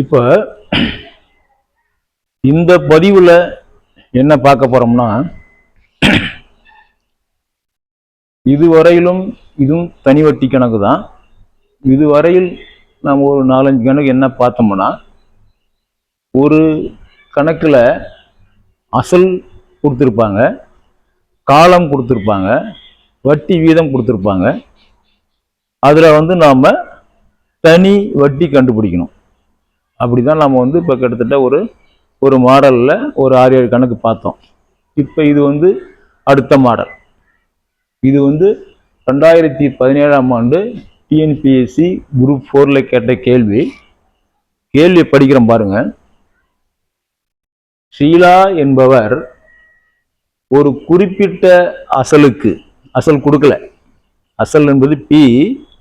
இப்போ இந்த பதிவில் என்ன பார்க்க போறோம்னா இதுவரையிலும் இதுவும் தனி வட்டி கணக்கு தான் இதுவரையில் நம்ம ஒரு நாலஞ்சு கணக்கு என்ன பார்த்தோம்னா ஒரு கணக்கில் அசல் கொடுத்துருப்பாங்க காலம் கொடுத்துருப்பாங்க வட்டி வீதம் கொடுத்துருப்பாங்க. அதில் வந்து நாம் தனி வட்டி கண்டுபிடிக்கணும். அப்படி தான் நம்ம வந்து இப்போ கிட்டத்தட்ட ஒரு ஒரு மாடலில் ஒரு ஆறு ஏழு கணக்கு பார்த்தோம். இப்போ இது வந்து அடுத்த மாடல். இது வந்து ரெண்டாயிரத்தி பதினேழாம் ஆண்டு டிஎன்பிஎஸ்சி குரூப் ஃபோரில் கேட்ட கேள்வி. கேள்வி படிக்கிறோம் பாருங்க. ஷீலா என்பவர் ஒரு குறிப்பிட்ட அசலுக்கு அசல் கொடுக்கல. அசல் என்பது பி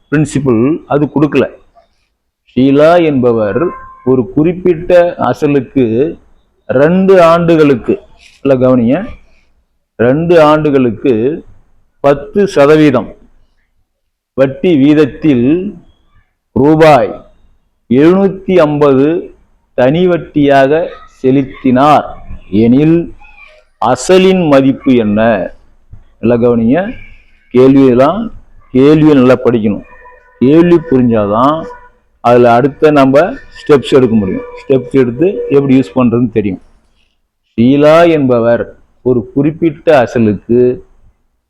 பிரின்சிபல் அது கொடுக்கல. ஷீலா என்பவர் ஒரு குறிப்பிட்ட அசலுக்கு ரெண்டு ஆண்டுகளுக்கு இல்லை கவனிங்க. ரெண்டு ஆண்டுகளுக்கு பத்து சதவீதம் வட்டி வீதத்தில் ரூபாய் எழுநூத்தி ஐம்பது தனி வட்டியாக செலுத்தினார். எனில் அசலின் மதிப்பு என்ன? நல்லா கவனிங்க. கேள்வியெல்லாம் கேள்வியை நல்லா படிக்கணும். கேள்வி புரிஞ்சாதான் அதில் அடுத்த நம்ம ஸ்டெப்ஸ் எடுக்க முடியும். ஸ்டெப்ஸ் எடுத்து எப்படி யூஸ் பண்ணுறதுன்னு தெரியும். ஷீலா என்பவர் ஒரு குறிப்பிட்ட அசலுக்கு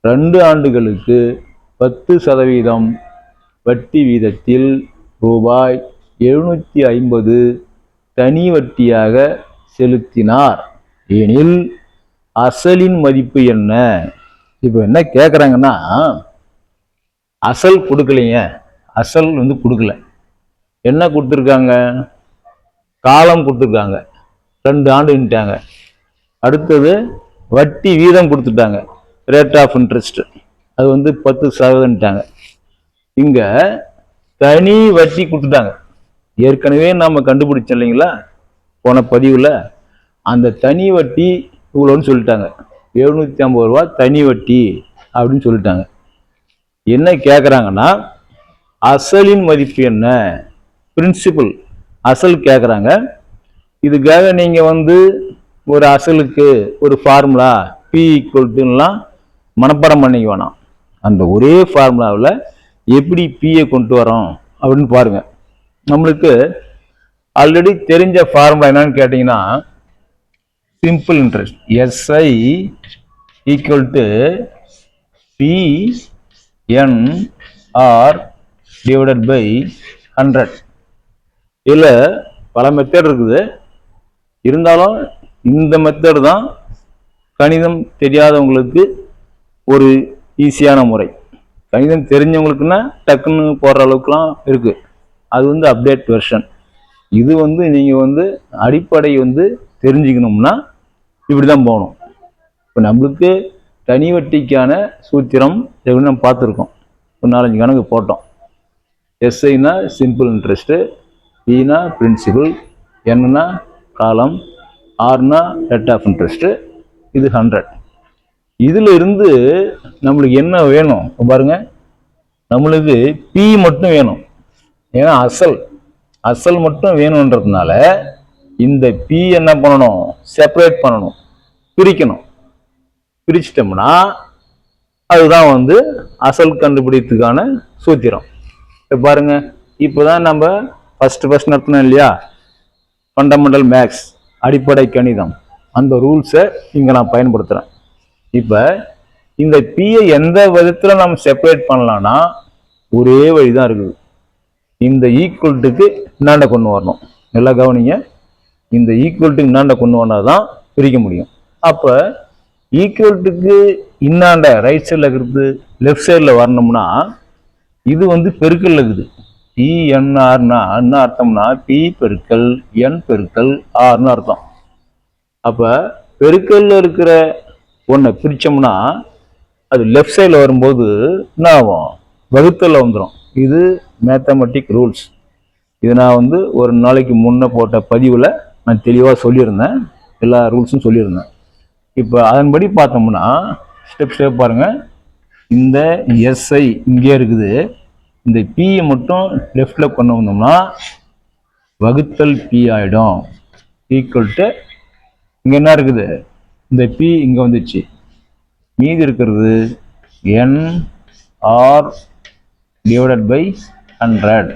ரெண்டு ஆண்டுகளுக்கு பத்து சதவீதம் வட்டி வீதத்தில் ரூபாய் எழுநூற்றி ஐம்பது தனி வட்டியாக செலுத்தினார். எனில் அசலின் மதிப்பு என்ன? இப்போ என்ன கேட்குறாங்கன்னா அசல் கொடுக்கலைங்க அசல் வந்து கொடுக்கல. என்ன கொடுத்துருக்காங்க? காலம் கொடுத்துருக்காங்க. ரெண்டு ஆண்டுன்ட்டாங்க அடுத்தது வட்டி வீதம் கொடுத்துட்டாங்க. ரேட் ஆஃப் இன்ட்ரெஸ்ட் அது வந்து பத்து சதவீதம்ட்டாங்க. இங்கே தனி வட்டி கொடுத்துட்டாங்க. ஏற்கனவே நம்ம கண்டுபிடிச்சோம் இல்லைங்களா? போன பதிவில் அந்த தனி வட்டி இவ்வளோன்னு சொல்லிட்டாங்க. எழுநூற்றி ஐம்பது ரூபா தனி வட்டி அப்படின்னு சொல்லிட்டாங்க. என்ன கேட்குறாங்கன்னா அசலின் மதிப்பு என்ன? பிரின்சிபல் அசல் கேட்குறாங்க இதுக்காக நீங்கள் வந்து ஒரு அசலுக்கு ஒரு ஃபார்முலா பி ஈக்குவல்ட்டுலாம் மனப்பாடம் பண்ணிக்க வேணாம். அந்த ஒரே ஃபார்முலாவில் எப்படி பியை கொண்டு வரோம் அப்படின்னு பாருங்கள் நம்மளுக்கு ஆல்ரெடி தெரிஞ்ச ஃபார்முலா என்னன்னு கேட்டிங்கன்னா simple interest SI equal to P N R divided by hundred இதில் பல மெத்தட் இருக்குது. இருந்தாலும் இந்த மெத்தட் தான் கணிதம் தெரியாதவங்களுக்கு ஒரு ஈஸியான முறை. கணிதம் தெரிஞ்சவங்களுக்குன்னா டக்குன்னு போடுற அளவுக்குலாம் இருக்குது அது வந்து அப்டேட் வெர்ஷன் இது வந்து நீங்கள் வந்து அடிப்படை வந்து தெரிஞ்சுக்கணும்னா இப்படி தான் போகணும். இப்போ நம்மளுக்கு தனி வட்டிக்கான சூத்திரம் எப்படி நம்ம பார்த்துருக்கோம். ஒரு நாலஞ்சு கணக்கு போட்டோம். எஸ்ஐனா சிம்பிள் இன்ட்ரெஸ்ட்டு பினா பிரின்சிபல் என்னன்னா காலம் ஆர்னா ரெட் ஆஃப் இன்ட்ரெஸ்ட்டு இது ஹண்ட்ரட் இதில் இருந்து நம்மளுக்கு என்ன வேணும்? பாருங்கள் பாருங்க. நம்மளுக்கு பி மட்டும் வேணும். ஏன்னா அசல் அசல் மட்டும் வேணுன்றதுனால இந்த பி என்ன பண்ணணும்? செப்பரேட் பண்ணணும். பிரிக்கணும். பிரிச்சிட்டோம்னா அதுதான் வந்து அசல் கண்டுபிடித்துக்கான சூத்திரம். இப்போ பாருங்க. இப்போதான் நம்ம ஃபஸ்ட்டு ஃபஸ்ட் நடத்தினோம் இல்லையா? ஃபண்டமெண்டல் மேக்ஸ் அடிப்படை கணிதம். அந்த ரூல்ஸை இங்கே நான் பயன்படுத்துகிறேன் இப்போ இந்த பியை எந்த விதத்தில் நம்ம செப்பரேட் பண்ணலாம்னா ஒரே வழி தான் இருக்குது. இந்த ஈக்குவல்ட்டுக்கு இன்னாண்ட கொண்டு வரணும். நல்லா கவனிங்க. இந்த ஈக்குவல்ட்டுக்கு இன்னாண்ட கொண்டு வந்தால் தான் பிரிக்க முடியும். அப்போ ஈக்குவல்ட்டுக்கு இன்னாண்ட ரைட் சைடில் இருக்கிறது லெஃப்ட் சைடில் வரணும்னா இது வந்து பெருக்கல் இருக்குது. பிஎன்ஆர்னா என்ன அர்த்தம்னா பி பெருக்கல் என் பெருக்கல் ஆர்னு அர்த்தம். அப்போ பெருக்கல்ல இருக்கிற ஒன்றை பிரித்தோம்னா அது லெஃப்ட் சைடில் வரும்போது என்ன ஆகும்? வகுத்தலில் வந்துடும் இது மேத்தமெட்டிக் ரூல்ஸ் இது நான் வந்து ஒரு நாளைக்கு முன்னே போட்ட பதிவில் நான் தெளிவாக சொல்லியிருந்தேன். எல்லா ரூல்ஸும் சொல்லியிருந்தேன். இப்போ அதன்படி பார்த்தோம்னா ஸ்டெப் ஸ்டெப் பாருங்கள் இந்த எஸ்ஐ இங்கே இருக்குது. இந்த பியை மட்டும் லெஃப்டில் கொண்டு வந்தோம்னா வகுத்தல் பி ஆகிடும் ஈக்குவல் டு இங்கே என்ன இருக்குது? இந்த பி இங்கே வந்துச்சு. மீதி இருக்கிறது N R divided by hundred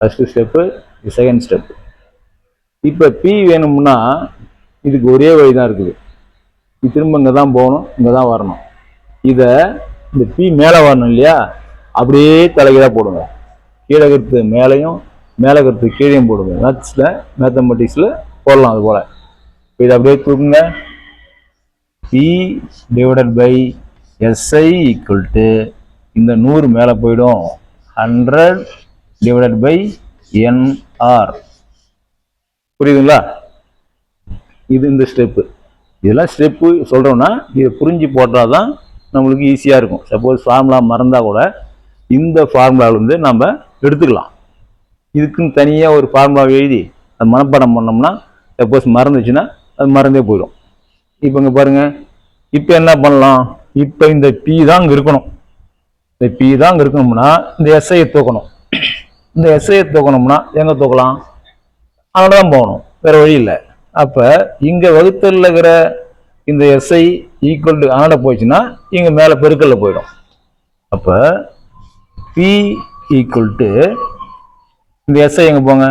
first step இது செகண்ட் ஸ்டெப் இப்போ பி வேணும்னா இதுக்கு ஒரே வழி தான் இருக்குது. இது திரும்ப இங்கே தான் போகணும் இங்கே தான் வரணும். இதை இந்த பி மேலே வரணும் இல்லையா? அப்படியே தலைகீழாக போடுங்க. கீழே கருத்து மேலேயும் மேலே கருத்து கீழேயும் போடுங்க. மேத்ஸில் மேத்தமெட்டிக்ஸில் போடலாம் அது போல். இதை அப்படியே தூக்குங்க. P divided by SI equal to இந்த நூறு மேலே போயிடும். ஹண்ட்ரட் டிவைடட் பை என்ஆர் புரியுதுங்களா? இது இந்த ஸ்டெப்பு இதெல்லாம் ஸ்டெப்பு சொல்கிறோன்னா இதை புரிஞ்சு போட்டால் தான் நம்மளுக்கு ஈஸியாக இருக்கும். சப்போஸ் ஃபார்முலா மறந்தால் கூட இந்த ஃபார்முலாவிலேருந்து நம்ம எடுத்துக்கலாம். இதுக்குன்னு தனியாக ஒரு ஃபார்முலாவை எழுதி அது மனப்பாடம் பண்ணோம்னா சப்போஸ் மறந்துச்சுன்னா அது மறந்தே போயிடும். இப்போ இங்கே பாருங்கள் இப்போ என்ன பண்ணலாம்? இப்போ இந்த பி தான் இங்கே இருக்கணும். இந்த பி தான் இங்கே இருக்கணும்னா இந்த எஸ்ஐயை தூக்கணும். இந்த எஸ்ஐயை தூக்கணும்னா எங்கே தூக்கலாம்? அதனால தான் போகணும். வேறு வழி இல்லை. அப்போ இங்கே வகுத்தலில் இருக்கிற இந்த எஸ்ஐ ஈக்குவல் டு ஆட போச்சுன்னா இங்கே மேலே பெருக்கல்ல போயிடும். அப்போ பி ஈக்குவல் டு இந்த எஸ்ஐ எங்கே போங்க?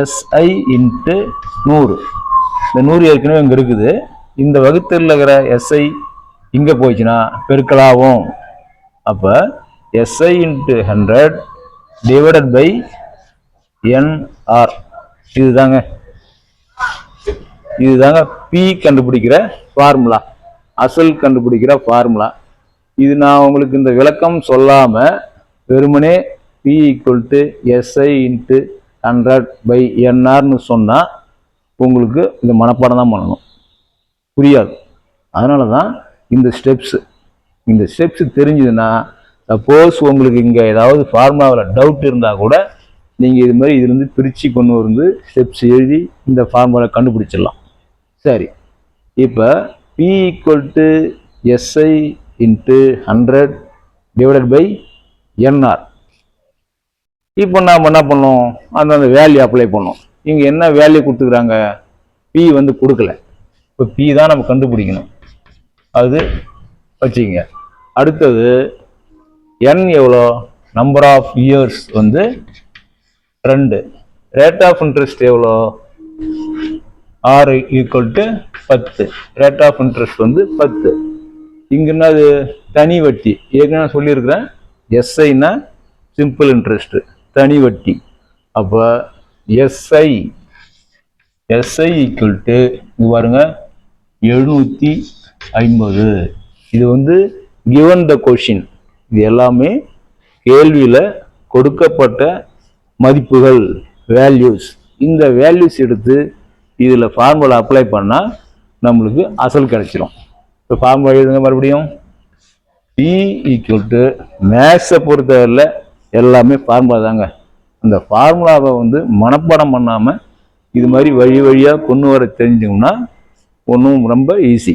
எஸ்ஐ இன்ட்டு நூறு. இந்த நூறு ஏற்கனவே இங்கே இருக்குது. இந்த வகுத்தில் இருக்கிற எஸ்ஐ இங்கே போயிடுச்சுன்னா பெருக்கலாகும். அப்போ SI into hundred divided by NR இதுதாங்க. இதுதாங்க பி கண்டுபிடிக்கிற ஃபார்முலா அசல் கண்டுபிடிக்கிற ஃபார்முலா இது நான் உங்களுக்கு இந்த விளக்கம் சொல்லாமல் வெறுமனே P equal to SI into hundred by என்ஆர்னு சொன்னால் உங்களுக்கு இந்த மனப்பாடம் தான் பண்ணணும். புரியாது. அதனால தான் இந்த ஸ்டெப்ஸு இந்த ஸ்டெப்ஸ் தெரிஞ்சதுன்னா சப்போஸ் உங்களுக்கு இங்கே ஏதாவது ஃபார்முலாவில் டவுட் இருந்தால் கூட நீங்கள் இது மாதிரி இதுலேருந்து பிரித்து கொண்டு வந்து ஸ்டெப்ஸ் எழுதி இந்த ஃபார்முலா கண்டுபிடிச்சிடலாம். சரி. இப்போ P equal to SI into hundred divided by NR இப்போ நாம் என்ன பண்ணோம்? அந்தந்த வேல்யூ அப்ளை பண்ணோம். இங்கே என்ன வேல்யூ கொடுத்துக்கிறாங்க? பி வந்து கொடுக்கல. இப்போ பி தான் நம்ம கண்டுபிடிக்கணும். அது வச்சுக்கோங்க. அடுத்தது என் எவ்வளோ? நம்பர் ஆஃப் இயர்ஸ் வந்து ரெண்டு. ரேட் ஆஃப் இன்ட்ரெஸ்ட் எவ்வளோ? ஆறு ஈக்குவல் டு பத்து. ரேட் ஆஃப் இன்ட்ரெஸ்ட் வந்து பத்து. இங்கன்னா அது தனி வட்டி. ஏற்கனவே நான் சொல்லியிருக்கிறேன். எஸ்ஐனா சிம்பிள் இன்ட்ரெஸ்ட்டு தனி வட்டி. அப்போ எஸ்ஐ எஸ்ஐ ஈக்குவல் டு இது பாருங்க எழுநூற்றி ஐம்பது. இது வந்து கிவன் த கொஷின் இது எல்லாமே கேள்வியில் கொடுக்கப்பட்ட மதிப்புகள் வேல்யூஸ் இந்த வேல்யூஸ் எடுத்து இதில் ஃபார்முலா அப்ளை பண்ணால் நம்மளுக்கு அசல் கிடைச்சிரும். இப்போ ஃபார்முலா எழுதுங்க மறுபடியும். பி ஈக்குவல் டு மேக்ஸை பொறுத்தவரையில் எல்லாமே ஃபார்முலா தாங்க. அந்த ஃபார்முலாவை வந்து மனப்பாடம் பண்ணாமல் இது மாதிரி வழி வழியாக கொண்டு வர தெரிஞ்சோம்னா ஒன்றும் ரொம்ப ஈஸி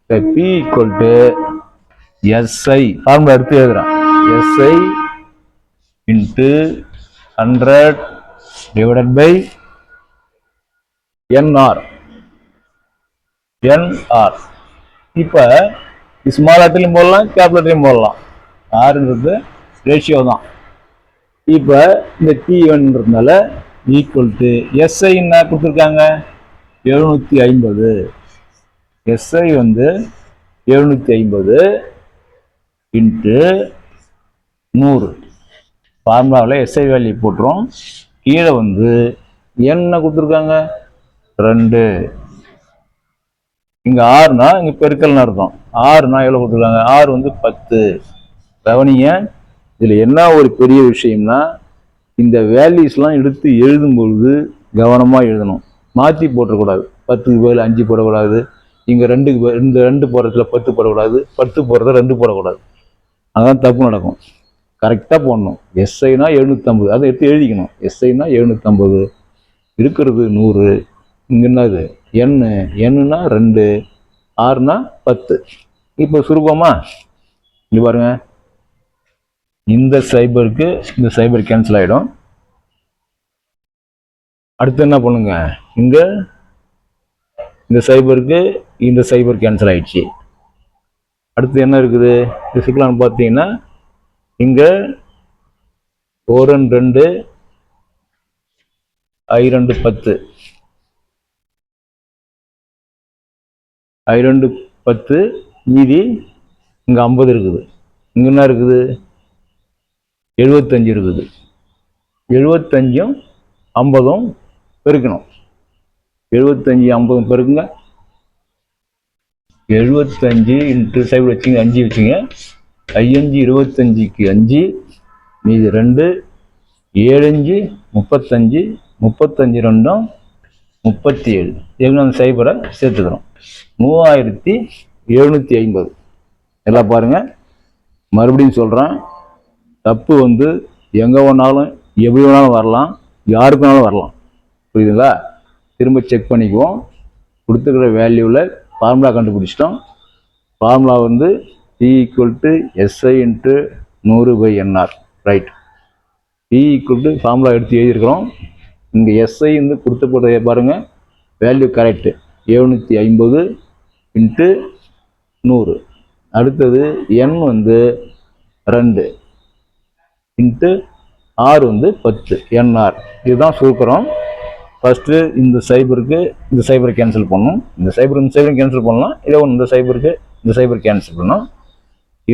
இப்போ P equal to SI formula எடுத்து எழுதுகிறான் SI into hundred divided by NR NR இப்போ ஸ்மால் லெட்டர்லையும் போடலாம் கேப் லெட்டர்லையும் போடலாம். ஆறுன்றது ரேஷியோ தான். இப்போ இந்த டிஎன்றதுனால ஈக்குவல் டு எஸ்ஐ என்ன கொடுத்துருக்காங்க? எழுநூற்றி ஐம்பது. எஸ்ஐ வந்து எழுநூற்றி ஐம்பது இன்ட்டு நூறு. ஃபார்முலாவில் எஸ்ஐ வேல்யூ போட்டுரும் கீழே வந்து என்ன கொடுத்துருக்காங்க? ரெண்டு. இங்கே ஆறுனா இங்கே பெருக்கல்னு அர்த்தம் ஆறுனா எவ்வளோ கொடுத்துருக்காங்க? ஆறு வந்து பத்து. கவனிங்க இதில் என்ன ஒரு பெரிய விஷயம்னா இந்த வேல்யூஸ்லாம் எடுத்து எழுதும் பொழுது கவனமாக எழுதணும். மாற்றி போட்டக்கூடாது பத்துக்கு பதில் அஞ்சு போடக்கூடாது. இங்கே ரெண்டுக்கு இந்த ரெண்டு போடுறதுல பத்து போடக்கூடாது. பத்து போடுறத ரெண்டு போடக்கூடாது. அதான் தப்பு நடக்கும். கரெக்டாக போடணும். எஸ்ஐனா எழுநூற்றம்பது அதை எடுத்து எழுதிக்கணும். எஸ்ஐனா எழுநூற்றம்பது இருக்கிறது நூறு. இங்கே என்னது எண்ணு எண்ணுனா ரெண்டு ஆறுனா பத்து. இப்போ சுருக்கமா இங்க பாருங்க. இந்த சைபருக்கு இந்த சைபர் கேன்சல் ஆகிடும் அடுத்து என்ன பண்ணுங்க? இங்கே இந்த சைபருக்கு இந்த சைபர் கேன்சல் ஆயிடுச்சு. அடுத்து என்ன இருக்குது? இது சிக்கலான்னு பார்த்தீங்கன்னா இங்கே ஓரன் ரெண்டு ஐ ரெண்டு பத்து. ரெண்டு பத்து மீதி இங்கே ஐம்பது இருக்குது. இங்கே என்ன இருக்குது? எழுபத்தஞ்சு இருக்குது. எழுபத்தஞ்சும் ஐம்பதும் பெருக்கணும். எழுபத்தஞ்சு ஐம்பதும் பெருக்குங்க. எழுபத்தஞ்சு இன்ட்டு சைடு வச்சுங்க அஞ்சு வச்சுங்க. ஐயஞ்சு இருபத்தஞ்சிக்கு அஞ்சு மீதி ரெண்டு ஏழஞ்சு முப்பத்தஞ்சு முப்பத்தஞ்சு ரெண்டும் முப்பத்தி ஏழு. எவ்வளோ அந்த சைபரை சேர்த்துக்கிறோம். மூவாயிரத்தி எழுநூற்றி ஐம்பது. எல்லாம் பாருங்கள் மறுபடியும் சொல்கிறேன் தப்பு வந்து எங்கே வேணாலும் எப்படி வேணாலும் வரலாம். யாருக்கு வேணாலும் வரலாம். புரியுதுங்களா? திரும்ப செக் பண்ணிக்குவோம். கொடுத்துருக்கிற வேல்யூவில் ஃபார்முலா கண்டுபிடிச்சிட்டோம். ஃபார்முலா வந்து P equal to SI into நூறு by NR right P equal to formula எடுத்து எழுதியிருக்கிறோம். இங்கே எஸ்ஐ வந்து கொடுத்து பாருங்கள் வேல்யூ கரெக்டு எழுநூற்றி ஐம்பது இன்ட்டு நூறு. அடுத்தது என் வந்து ரெண்டு இன்ட்டு ஆர் வந்து பத்து. என்ஆர் இதுதான் சுருக்கிறோம். ஃபஸ்ட்டு இந்த சைபருக்கு இந்த சைபரை கேன்சல் பண்ணணும். இந்த சைபர் இந்த சைபரும் கேன்சல் பண்ணலாம். இதே ஒன்று இந்த சைபருக்கு இந்த சைபர் கேன்சல் பண்ணணும்.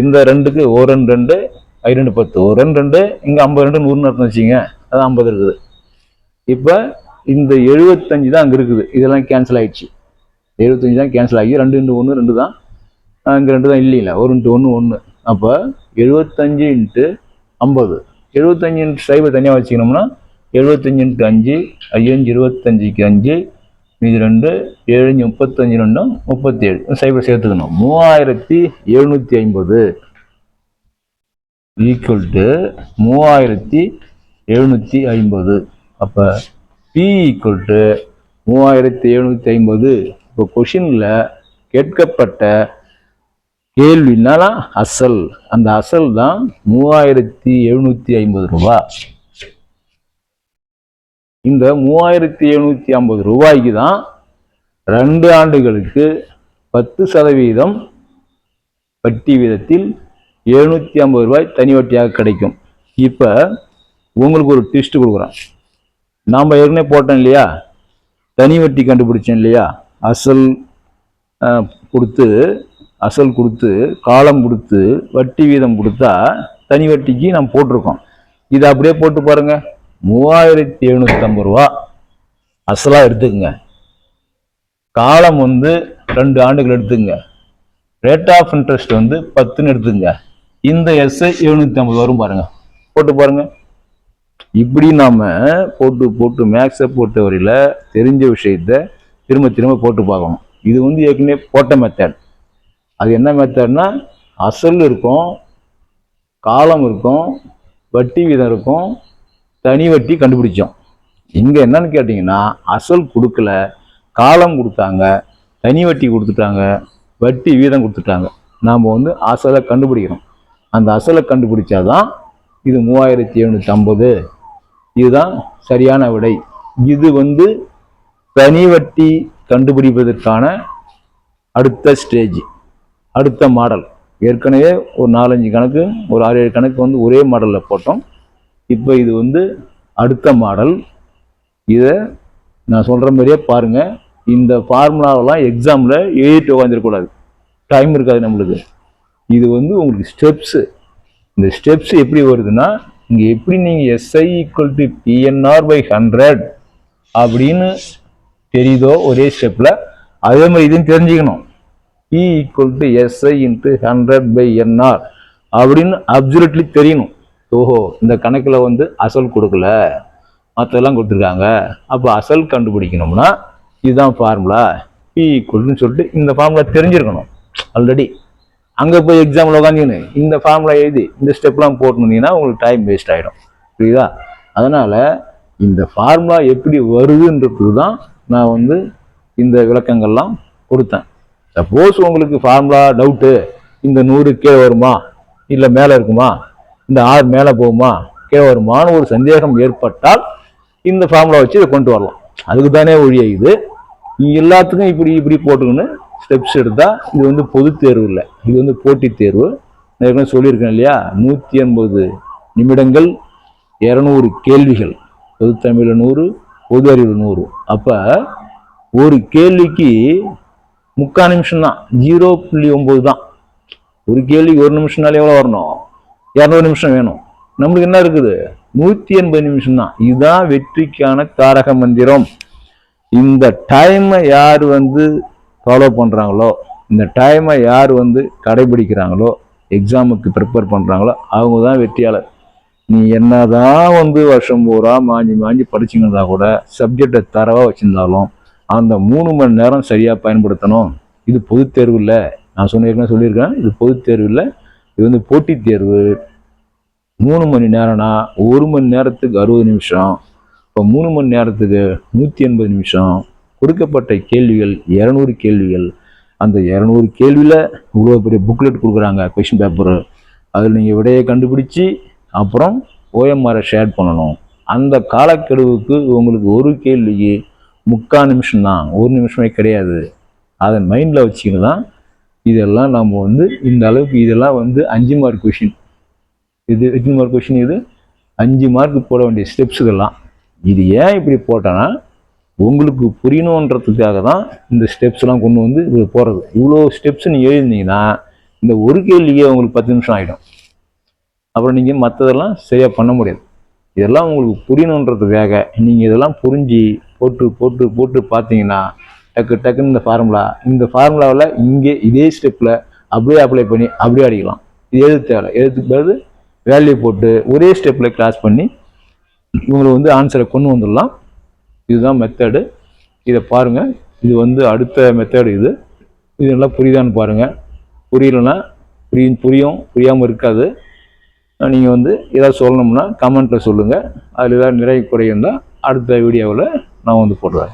இந்த ரெண்டுக்கு ஒரு ரெண்டு ரெண்டு ஐ ரெண்டு பத்து. ஒரு ரெண்டு ரெண்டு இங்கே ஐம்பது ரெண்டு நூறுன்னு அர்த்தம் வச்சிங்க அது ஐம்பது இருக்குது. இப்போ இந்த எழுபத்தஞ்சு தான் அங்கே இருக்குது. இதெல்லாம் கேன்சல் ஆயிடுச்சு. எழுபத்தஞ்சு தான் கேன்சல் ஆகி ரெண்டு இன்ட்டு ஒன்று ரெண்டு தான் இங்கே ரெண்டு தான் இல்லைங்களா ஒரு இன்ட்டு ஒன்று ஒன்று அப்போ எழுபத்தஞ்சு இன்ட்டு ஐம்பது. எழுபத்தஞ்சு இன்ட்டு சைபர் தனியாக வச்சுக்கணும்னா எழுபத்தஞ்சு இன்ட்டு அஞ்சு ஐயஞ்சு இருபத்தஞ்சுக்கு அஞ்சு மீதி ரெண்டு ஏழஞ்சு முப்பத்தஞ்சு ரெண்டும் முப்பத்தி ஏழு சைபர் சேர்த்துக்கணும். மூவாயிரத்தி எழுநூற்றி ஐம்பது. ஈக்குவல் டு மூவாயிரத்தி எழுநூற்றி ஐம்பது. அப்போ பி ஈக்குவல் டு மூவாயிரத்தி எழுநூற்றி ஐம்பது. இப்போ கொஷினில் கேட்கப்பட்ட கேள்வி அசல். அந்த அசல் தான் மூவாயிரத்தி எழுநூற்றி ஐம்பது ரூபா. இந்த மூவாயிரத்தி எழுநூற்றி ஐம்பது ரூபாய்க்கு தான் ரெண்டு ஆண்டுகளுக்கு பத்து சதவீதம் வட்டி வீதத்தில் எழுநூற்றி ஐம்பது ரூபாய் தனி வட்டியாக கிடைக்கும். இப்போ உங்களுக்கு ஒரு ட்விஸ்ட் கொடுக்குறோம். நாம் ஏற்கனவே போட்டோம் இல்லையா? தனி வட்டி கண்டுபிடிச்சோம் இல்லையா? அசல் கொடுத்து அசல் கொடுத்து காலம் கொடுத்து வட்டி வீதம் கொடுத்தா தனி வட்டிக்கு நம்ம போட்டிருக்கோம். இதை அப்படியே போட்டு பாருங்க. மூவாயிரத்தி எழுநூற்றம்பது ரூபா. அசலாக எடுத்துக்கங்க. காலம் வந்து ரெண்டு ஆண்டுகள் எடுத்துங்க ரேட் ஆஃப் இன்ட்ரெஸ்ட் வந்து பத்துன்னு எடுத்துங்க இந்த எஸ்ஐ எழுநூற்றி ஐம்பது வரும் பாருங்க. போட்டு பாருங்க. இப்படி நாம் போட்டு போட்டு மேக்ஸை பொறுத்தவரையில் தெரிஞ்ச விஷயத்த திரும்ப திரும்ப போட்டு பார்க்கணும். இது வந்து ஏற்கனவே போட்ட மெத்தட் அது என்ன மெத்தட்னா அசல் இருக்கும் காலம் இருக்கும் வட்டி வீதம் இருக்கும் தனி வட்டி கண்டுபிடிச்சோம். இங்கே என்னன்னு கேட்டிங்கன்னா அசல் கொடுக்கல காலம் கொடுத்தாங்க தனி வட்டி கொடுத்துட்டாங்க வட்டி வீதம் கொடுத்துட்டாங்க. நாம் வந்து அசலை கண்டுபிடிக்கிறோம் அந்த அசலை கண்டுபிடிச்சாதான் இது மூவாயிரத்தி எழுநூற்றி ஐம்பது. இதுதான் சரியான விடை. இது வந்து தனி வட்டி கண்டுபிடிப்பதற்கான அடுத்த ஸ்டேஜ் அடுத்த மாடல் ஏற்கனவே ஒரு நாலஞ்சு கணக்கு ஒரு ஆறு ஏழு கணக்கு வந்து ஒரே மாடலில் போட்டோம். இப்போ இது வந்து அடுத்த மாடல் இதை நான் சொல்கிற மாதிரியே பாருங்கள் இந்த ஃபார்முலாவெல்லாம் எக்ஸாமில் எழுதிட்டு உட்காந்துருக்கூடாது டைம் இருக்காது நம்மளுக்கு. இது வந்து உங்களுக்கு ஸ்டெப்ஸு இந்த ஸ்டெப்ஸ் எப்படி வருதுன்னா இங்கே எப்படி நீங்கள் SI equal to PNR by hundred அப்படின்னு தெரியுதோ ஒரே ஸ்டெப்பில் அதே மாதிரி இதையும் தெரிஞ்சுக்கணும். இ equal to SI into hundred by NR அப்படின்னு அப்சல்யூட்லி தெரியணும். ஓஹோ இந்த கணக்கில் வந்து அசல் கொடுக்கல. மற்றெல்லாம் கொடுத்துருக்காங்க. அப்போ அசல் கண்டுபிடிக்கணும்னா இதுதான் ஃபார்முலா பி ஈக்குவல்னு சொல்லிட்டு இந்த ஃபார்முலா தெரிஞ்சிருக்கணும். ஆல்ரெடி அங்கே போய் எக்ஸாமில் உட்காந்துக்கின்னு இந்த ஃபார்முலா எழுதி இந்த ஸ்டெப்லாம் போட்டுனீங்கன்னா உங்களுக்கு டைம் வேஸ்ட் ஆகிடும் புரியுதா? அதனால் இந்த ஃபார்முலா எப்படி வருதுன்றது தான் நான் வந்து இந்த விளக்கங்கள்லாம் கொடுத்தேன். சப்போஸ் உங்களுக்கு ஃபார்முலா டவுட்டு இந்த நூறு கே வருமா? இல்லை மேலே இருக்குமா? இந்த ஆறு மேலே போகுமா? கே வருமான்னு ஒரு சந்தேகம் ஏற்பட்டால் இந்த ஃபார்முலா வச்சு இதை கொண்டு வரலாம். அதுக்கு தானே ஒழிய இது. எல்லாத்துக்கும் இப்படி இப்படி போட்டுக்கணும் ஸ்டெப்ஸ் எடுத்தால் இது வந்து பொது தேர்வு இல்லை. இது வந்து போட்டித் தேர்வு. நான் ஏற்கனவே சொல்லியிருக்கேன் இல்லையா? நூற்றி எண்பது நிமிடங்கள் இரநூறு கேள்விகள். பொது தமிழில் நூறு பொது அறிவு நூறு. அப்போ ஒரு கேள்விக்கு முக்கால் நிமிஷம் தான் ஜீரோ புள்ளி ஒம்பது தான். ஒரு கேள்விக்கு ஒரு நிமிஷம்னாலே எவ்வளோ வரணும்? இரநூறு நிமிஷம் வேணும். நம்மளுக்கு என்ன இருக்குது? நூற்றி எண்பது நிமிஷம் தான் இதுதான் வெற்றிக்கான தாரக மந்திரம். இந்த டைமை யார் வந்து ஃபாலோ பண்ணுறாங்களோ இந்த டைமை யார் வந்து கடைபிடிக்கிறாங்களோ எக்ஸாமுக்கு ப்ரிப்பேர் பண்ணுறாங்களோ அவங்க தான் வெற்றியாளர். நீ என்னதான் வந்து வருஷம் பூரா மாஞ்சி மாஞ்சி படிச்சிங்கன்னா கூட சப்ஜெக்டை தரவாக வச்சுருந்தாலும் அந்த மூணு மணி நேரம் சரியாக பயன்படுத்தணும். இது பொது தேர்வு இல்லை. நான் சொன்ன சொல்லியிருக்கேன். இது பொது தேர்வு இல்லை. இது வந்து போட்டித் தேர்வு. மூணு மணி நேரம்னா ஒரு மணி நேரத்துக்கு அறுபது நிமிஷம். இப்போ மூணு மணி நேரத்துக்கு நூற்றி எண்பது நிமிஷம். கொடுக்கப்பட்ட கேள்விகள் இரநூறு கேள்விகள். அந்த இரநூறு கேள்வியில் இவ்வளோ பெரிய புக்லெட் கொடுக்குறாங்க கொஷின் பேப்பரு அதில் நீங்கள் விடையை கண்டுபிடிச்சி அப்புறம் ஓஎம்ஆரை ஷேர் பண்ணணும். அந்த காலக்கெடுவுக்கு உங்களுக்கு ஒரு கேள்விக்கு முக்கால் நிமிஷம் தான் ஒரு நிமிஷமே கிடையாது. அதை மைண்டில் வச்சுக்கிட்டு தான் இதெல்லாம் நம்ம வந்து இந்த அளவுக்கு இதெல்லாம் வந்து அஞ்சு மார்க் கொஷின் இது எத்தனை மார்க் கொஷின் இது? அஞ்சு மார்க் போட வேண்டிய ஸ்டெப்ஸ் இதெல்லாம் இது ஏன் இப்படி போட்டேன்னா உங்களுக்கு புரியணுன்றதுக்காக தான் இந்த ஸ்டெப்ஸ்லாம் கொண்டு வந்து இது போடுறது. இவ்வளோ ஸ்டெப்ஸ் நீங்கள் எழுதினீங்கன்னா இந்த ஒரு கேள்வியே உங்களுக்கு பத்து நிமிஷம் ஆகிடும் அப்புறம் நீங்கள் மற்றதெல்லாம் சரியாக பண்ண முடியாது. இதெல்லாம் உங்களுக்கு புரியணுன்றதுக்காக நீங்கள் இதெல்லாம் புரிஞ்சு போட்டு போட்டு போட்டு பார்த்தீங்கன்னா டக்கு டக்குன்னு இந்த ஃபார்முலா இந்த ஃபார்முலாவில் இங்கே இதே ஸ்டெப்பில் அப்படியே அப்ளை பண்ணி அப்படியே அடிக்கலாம். இது எழுத்து தேவை? எழுதுக்கு வேல்யூ போட்டு ஒரே ஸ்டெப்பில் கிளாஸ் பண்ணி இவங்களை வந்து ஆன்சரை கொண்டு வந்துடலாம். இதுதான் மெத்தடு இதை பாருங்கள் இது வந்து அடுத்த மெத்தடு இது. இது நல்லா புரியுதான்னு பாருங்கள் புரியலன்னா புரியும் புரியும் புரியாமல் இருக்காது. நீங்கள் வந்து ஏதாவது சொல்லணும்னா கமெண்ட்டில் சொல்லுங்கள் அதில் ஏதாவது நிறை குறையும் இருந்தால் அடுத்த வீடியோவில் நான் வந்து போடுறேன்.